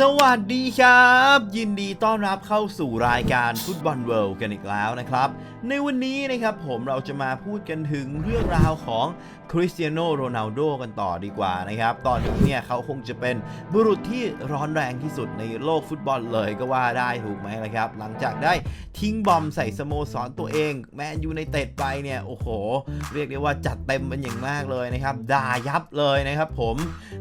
สวัสดีครับ ยินดีต้อนรับเข้าสู่รายการฟุตบอลเวิลด์กันอีกแล้วนะครับ ในวันนี้นะครับผมเราจะมาพูดกันถึงเรื่องราวของคริสเตียโนโรนัลโดกันต่อดีกว่านะครับ ตอนนี้เนี่ยเขาคงจะเป็นบุรุษที่ร้อนแรงที่สุดในโลกฟุตบอลเลยก็ว่าได้ถูกไหมละครับ หลังจากได้ทิ้งบอมใส่สโมสรตัวเองแมนยูในเตดไปเนี่ยโอ้โห เรียกได้ว่าจัดเต็มเป็นอย่างมากเลยนะครับด่ายับเลยนะครับผม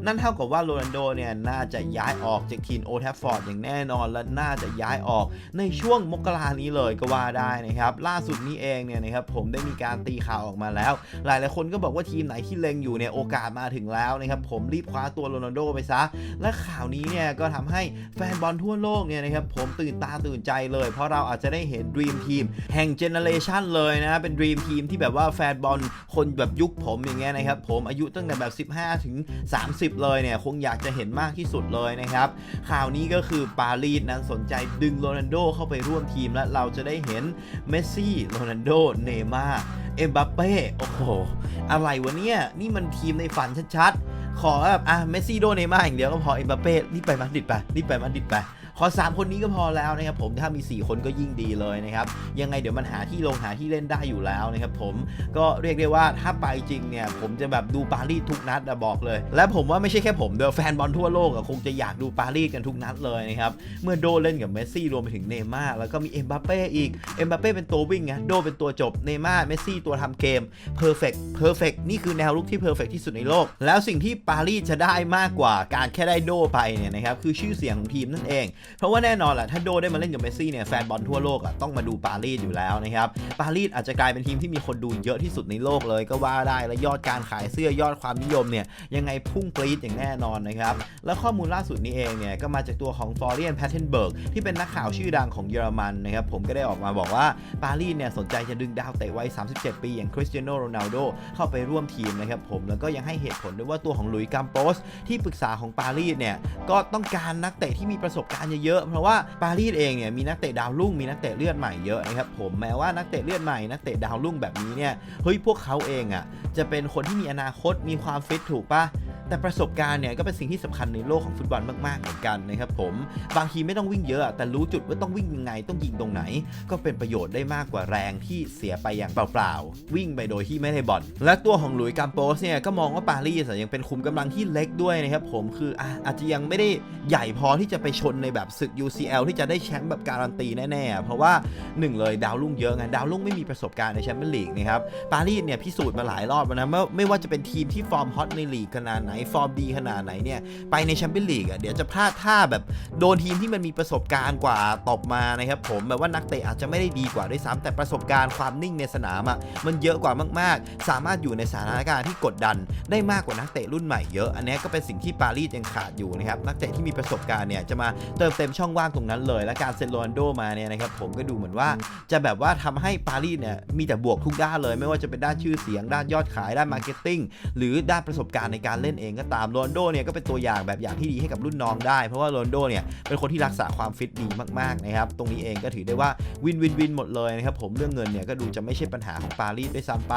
นั่นเท่ากับว่าโรนัลโดเนี่ยน่าจะย้ายออกจากทีมโอแทฟฟอร์ดอย่างแน่นอน และน่าจะย้ายออกในช่วงมกรานี้เลยก็ว่าได้นะครับล่าสุดนี้เองเนี่ยนะครับผมได้มีการตีข่าวออกมาแล้ว หลายหลายคนก็บอกว่าทีมไหนที่เล็งอยู่เนี่ยโอกาสมาถึงแล้วนะครับผมรีบคว้าตัวโรนัลโดไปซะ และข่าวนี้เนี่ยก็ทำให้แฟนบอลทั่วโลกเนี่ยนะครับผมตื่นตาตื่นใจเลย เพราะเราอาจจะได้เห็น Dream Team แห่งเจเนเรชันเลยนะเป็น Dream Team ที่แบบว่าแฟนบอลคนแบบยุคผมอย่างเงี้ยนะครับผมอายุตั้งแต่แบบ 15 ถึง 30 เลยเนี่ยคงอยากจะเห็นมากที่สุดเลยนะครับข่าวนี้ก็คือปารีสนั้นสนใจดึงโรนัลโดเข้าไปร่วมทีมและเราจะได้เห็นเมสซี่โรนัลโดเนย์มาเอ็มบัปเป้โอ้โห อะไรวะเนี่ย นี่มันทีมในฝันชัดๆ ขอแบบอะเมสซี่โดเนย์มาอย่างเดียวก็พอเอ็มบัปเป้รีบไปมาดริดไปรีบไปมาดริดไป อ 3 คนนี้ก็พอแล้วนะครับผมถ้ามี 4 คนก็ยิ่งดีเลยนะครับยังไงเดี๋ยวมันหาที่ลงหาที่เล่นได้อยู่แล้วนะครับผมก็เรียกได้ว่าถ้าไปจริงเนี่ยผมจะแบบดูปารีสทุกนัดอะบอกเลย และผมว่าไม่ใช่แค่ผมเด้อแฟนบอลทั่วโลกอะคงจะอยากดูปารีสกันทุกนัดเลยนะครับเมื่อโดเล่นกับเมสซี่รวมไปถึงเนม่าแล้วก็มีเอ็มบัปเป้อีกเอ็มบัปเป้เป็นตัววิ่งไงโดเป็นตัวจบเนม่าเมสซี่ตัวทำเกมเพอร์เฟกต์เพอร์เฟกต์นี่คือแนวลุกที่เพอร์เฟกต์ที่สุดในโลก แล้วสิ่งที่ปารีสจะได้มากกว่าการแค่ได้โดไปเนี่ยนะครับคือชื่อเสียงของทีมนั่นเองเพราะว่าแน่นอนแหละถ้าโดได้มาเล่นกับเมสซี่เนี่ยแฟนบอลทั่วโลกอะต้องมาดูปารีสอยู่แล้วนะครับปารีสอาจจะกลายเป็นทีมที่มีคนดูเยอะที่สุดในโลกเลยก็ว่าได้และยอดการขายเสื้อยอดความนิยมเนี่ยยังไงพุ่งปรี๊ดอย่างแน่นอนนะครับและข้อมูลล่าสุดนี้เองเนี่ยก็มาจากตัวของฟอร์เรียนแพทเทนเบิร์กที่เป็นนักข่าวชื่อดังของเยอรมันนะครับผมก็ได้ออกมาบอกว่าปารีสเนี่ยสนใจจะดึงดาวเตะวัย 37 ปี อย่างคริสเตียโนโรนัลโดเข้าไปร่วมทีมนะครับผมแล้วก็ยังให้เหตุผลด้วยว่าตัวของลุยกัมโปสที่ปรึกษาของปารีสเนี่ยก็ต้องการนักเตะที่มีประสบการณ์เยอะๆ เพราะว่าปารีสเองเนี่ยมีนักเตะดาวรุ่งมีนักเตะเลือดใหม่เยอะนะครับผมแม้ว่านักเตะเลือดใหม่นักเตะดาวรุ่งแบบนี้เนี่ยเฮ้ยพวกเขาเองอะจะเป็นคนที่มีอนาคตมีความฟิตถูกปะ แต่ประสบการณ์เนี่ยก็เป็นสิ่งที่สำคัญในโลกของฟุตบอลมากๆเหมือนกันนะครับผมบางทีไม่ต้องวิ่งเยอะแต่รู้จุดว่าต้องวิ่งยังไงต้องยิงตรงไหน ก็เป็นประโยชน์ได้มากกว่าแรงที่เสียไปอย่างเปล่าๆ วิ่งไปโดยที่ไม่ได้บอลและตัวของหลุยส์กัมโปสเนี่ยก็มองว่าปารีสยังเป็นคุมกำลังที่เล็กด้วยนะครับผมคืออะอาจจะยังไม่ได้ใหญ่พอที่จะไปชนในแบบศึก UCL ที่จะได้แชมป์แบบการันตีแน่ๆ เพราะว่าหนึ่งเลยดาวรุ่งเยอะไงดาวรุ่งไม่มีประสบการณ์ในแชมเปี้ยนลีกนะครับปารีสเนี่ยพิสูจน์มาหลายรอบแล้วนะไม่ไม่ว่าจะเป็นทีมที่ฟอร์มฮอตในลีกขนาดไหนฟอร์มดีขนาดไหนเนี่ย ไปในแชมเปี้ยนลีกอะเดี๋ยวจะพลาดท่าแบบโดนทีมที่มันมีประสบการณ์กว่าตบมานะครับผมแบบว่านักเตะอาจจะไม่ได้ดีกว่าด้วยซ้ำแต่ประสบการณ์ความนิ่งในสนามอะมันเยอะกว่ามากๆ สามารถอยู่ในสถานการณ์ที่กดดัน ได้มากกว่านักเตะรุ่นใหม่เยอะ อันนี้ก็เป็นสิ่งที่ปารีสยังขาดอยู่นะครับนักเตะที่มีประสบการณ์เนี่ยจะมาเติมเต็มช่องว่างตรงนั้นเลย และการเซ็นโรนโดมาเนี่ยนะครับผมก็ดูเหมือนว่าจะแบบว่าทำให้ปารีสเนี่ยมีแต่บวกทุกด้านเลย ไม่ว่าจะเป็นด้านชื่อเสียงด้านยอดขายด้านมาร์เก็ตติ้งหรือด้านประสบการณ์ในการเล่นเองก็ตามโรนโดเนี่ยก็เป็นตัวอย่างแบบอย่างที่ดีให้กับรุ่นน้องได้ เพราะว่าโรนโดเนี่ยเป็นคนที่รักษาความฟิตดีมากๆนะครับตรงนี้เองก็ถือได้ว่าวินวินวินหมดเลยนะครับผมเรื่องเงินเนี่ยก็ดูจะไม่ใช่ปัญหาของปารีสด้วยซ้ำไป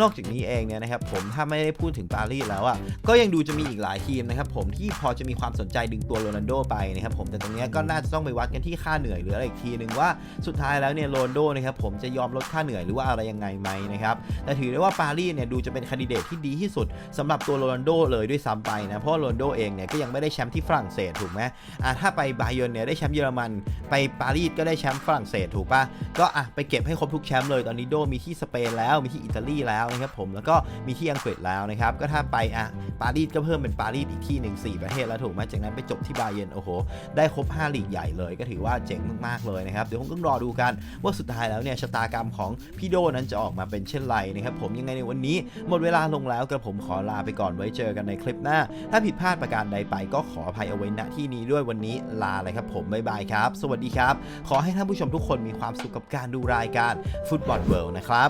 นอกจากนี้เองเนี่ยนะครับผมถ้าไม่ได้พูดถึงปารีสแล้วอะก็ยังดูจะมีอีกหลายทีมนะครับผมที่พอจะมีความสนใจดึงตัวโรนัลโดไปนะครับผมแต่ตรงนี้ก็น่าจะต้องไปวัดกันที่ค่าเหนื่อยหรืออะไรอีกทีหนึ่งว่าสุดท้ายแล้วเนี่ยโรนโดนะครับผมจะยอมลดค่าเหนื่อยหรือว่าอะไรยังไงไหมนะครับแต่ถือได้ว่าปารีสเนี่ยดูจะเป็นคนดิเดตที่ดีที่สุดสำหรับตัวโรนัลโดเลยด้วยซ้ำไปนะเพราะโรนโดเองเนี่ยก็ยังไม่ได้แชมป์ที่ฝรั่งเศสถูกไหมอะถ้าไปบาเยิร์นเนี่ยได้แชมป์เยอรมัน ไปปารีสก็ได้แชมป์ฝรั่งเศสถูกปะก็อะไปเก็บให้ครบทุกแชมป์เลยตอนนี้โดมีที่สเปนแล้วมีที่อิตาลีแล้วนะครับผมแล้วก็มีที่อังกฤษแล้วนะครับก็ถ้าไปอะปารีสก็เพิ่มเป็นปารีสอีกที่หนึ่งสี่ประเทศแล้วถูกไหมจากนั้นไปจบที่บาเยิร์นโอ้โหได้ครบ5ลีกใหญ่เลยก็ถือว่าเจ๋งมากๆเลยนะครับเดี๋ยวคงต้องรอดูกันว่าสุดท้ายแล้วเนี่ยชะตากรรมของพี่โดนั้นจะออกมาเป็นเช่นไรนะครับผมยังไงในวันนี้หมดเวลาลงแล้วกระผมขอลาไปก่อนไว้เจอกันในคลิปหน้า ถ้าผิดพลาดประการใดไปก็ขออภัยเอาไว้ณที่นี้ด้วยวันนี้ลาเลยครับผมบ๊ายบายครับ สวัสดีครับ ขอให้ท่านผู้ชมทุกคนมีความสุขกับการดูรายการฟุตบอลเวิลด์นะครับ